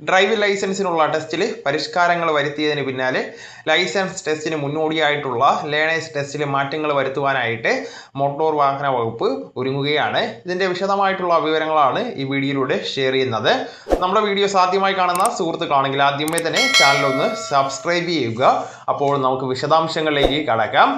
Driving ലൈസൻസിനുള്ള ടെസ്റ്റിൽ പരിഷ്കാരങ്ങൾ വരുത്തിയതിന് പിന്നാലെ ലൈസൻസ് ടെസ്റ്റിന് മുന്നോടിയായിട്ടുള്ള ലേണേഴ്സ് ടെസ്റ്റിൽ മാറ്റങ്ങൾ വരുത്തുവാനായിട്ട് മോട്ടോർ വാഹന വകുപ്പ് ഒരുങ്ങുകയാണ്. ഇതിന്റെ വിശദമായിട്ടുള്ള വിവരങ്ങളാണ് ഈ വീഡിയോയിലൂടെ ഷെയർ ചെയ്യുന്നത്. നമ്മുടെ വീഡിയോ ആദ്യമായി കാണുന്ന സുഹൃത്തുക്കളാണെങ്കിൽ ആദ്യമേ തന്നെ ചാനലൊന്ന് സബ്സ്ക്രൈബ് ചെയ്യുക. അപ്പോൾ നമുക്ക് വിശദാംശങ്ങളിലേക്ക് കടക്കാം.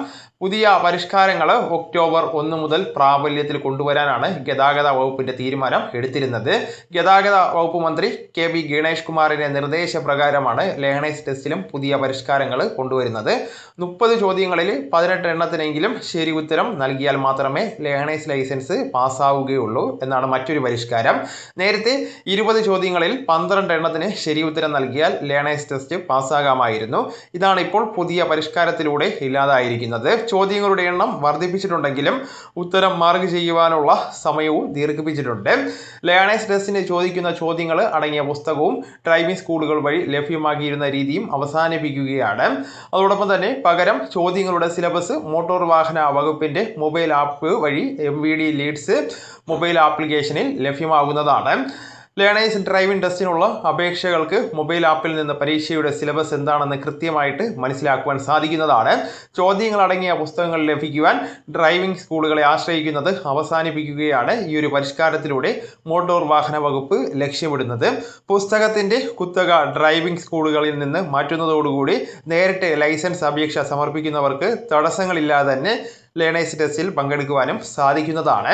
പുതിയ പരിഷ്കാരങ്ങൾ ഒക്ടോബർ ഒന്ന് മുതൽ പ്രാബല്യത്തിൽ കൊണ്ടുവരാനാണ് ഗതാഗത വകുപ്പിന്റെ തീരുമാനം എടുത്തിരുന്നത്. ഗതാഗത വകുപ്പ് മന്ത്രി കെ ബി ഗണേഷ് കുമാറിന്റെ നിർദ്ദേശപ്രകാരമാണ് ലേണേഴ്സ് ടെസ്റ്റിലും പുതിയ പരിഷ്കാരങ്ങൾ കൊണ്ടുവരുന്നത്. മുപ്പത് ചോദ്യങ്ങളിൽ പതിനെട്ട് എണ്ണത്തിനെങ്കിലും ശരി ഉത്തരം നൽകിയാൽ മാത്രമേ ലേണേഴ്സ് ലൈസൻസ് പാസ്സാവുകയുള്ളൂ എന്നാണ് മറ്റൊരു പരിഷ്കാരം. നേരത്തെ ഇരുപത് ചോദ്യങ്ങളിൽ പന്ത്രണ്ട് എണ്ണത്തിന് ശരി ഉത്തരം നൽകിയാൽ ലേണേഴ്സ് ടെസ്റ്റ് പാസ്സാകാമായിരുന്നു. ഇതാണ് ഇപ്പോൾ പുതിയ പരിഷ്കാരത്തിലൂടെ ഇല്ലാതായിരിക്കുന്നത്. ചോദ്യങ്ങളുടെ എണ്ണം വർദ്ധിപ്പിച്ചിട്ടുണ്ടെങ്കിലും ഉത്തരം മാർക്ക് ചെയ്യുവാനുള്ള സമയവും ദീർഘിപ്പിച്ചിട്ടുണ്ട്. ലേണേഴ്സ് ടെസ്റ്റിന് ചോദിക്കുന്ന ചോദ്യങ്ങൾ അടങ്ങിയ പുസ്തകവും ഡ്രൈവിംഗ് സ്കൂളുകൾ വഴി ലഭ്യമാക്കിയിരുന്ന രീതിയും അവസാനിപ്പിക്കുകയാണ്. അതോടൊപ്പം തന്നെ പകരം ചോദ്യങ്ങളുടെ സിലബസ് മോട്ടോർ വാഹന വകുപ്പിന്റെ മൊബൈൽ ആപ്പ് വഴി M V D leads mobile ആപ്ലിക്കേഷനിൽ ലഭ്യമാകുന്നതാണ്. ലേണേഴ്സ് ഡ്രൈവിംഗ് ടെസ്റ്റിനുള്ള അപേക്ഷകൾക്ക് മൊബൈൽ ആപ്പിൽ നിന്ന് പരീക്ഷയുടെ സിലബസ് എന്താണെന്ന് കൃത്യമായിട്ട് മനസ്സിലാക്കുവാൻ സാധിക്കുന്നതാണ്. ചോദ്യങ്ങൾ അടങ്ങിയ പുസ്തകങ്ങൾ ലഭിക്കുവാൻ ഡ്രൈവിംഗ് സ്കൂളുകളെ ആശ്രയിക്കുന്നത് അവസാനിപ്പിക്കുകയാണ് ഈ ഒരു പരിഷ്കാരത്തിലൂടെ മോട്ടോർ വാഹന വകുപ്പ് ലക്ഷ്യമിടുന്നത്. പുസ്തകത്തിന്റെ കുത്തക ഡ്രൈവിംഗ് സ്കൂളുകളിൽ നിന്ന് മാറ്റുന്നതോടുകൂടി നേരിട്ട് ലൈസൻസ് അപേക്ഷ സമർപ്പിക്കുന്നവർക്ക് തടസ്സങ്ങളില്ലാതെ തന്നെ ലേണേഴ്സ് ടെസ്റ്റിൽ പങ്കെടുക്കുവാനും സാധിക്കുന്നതാണ്.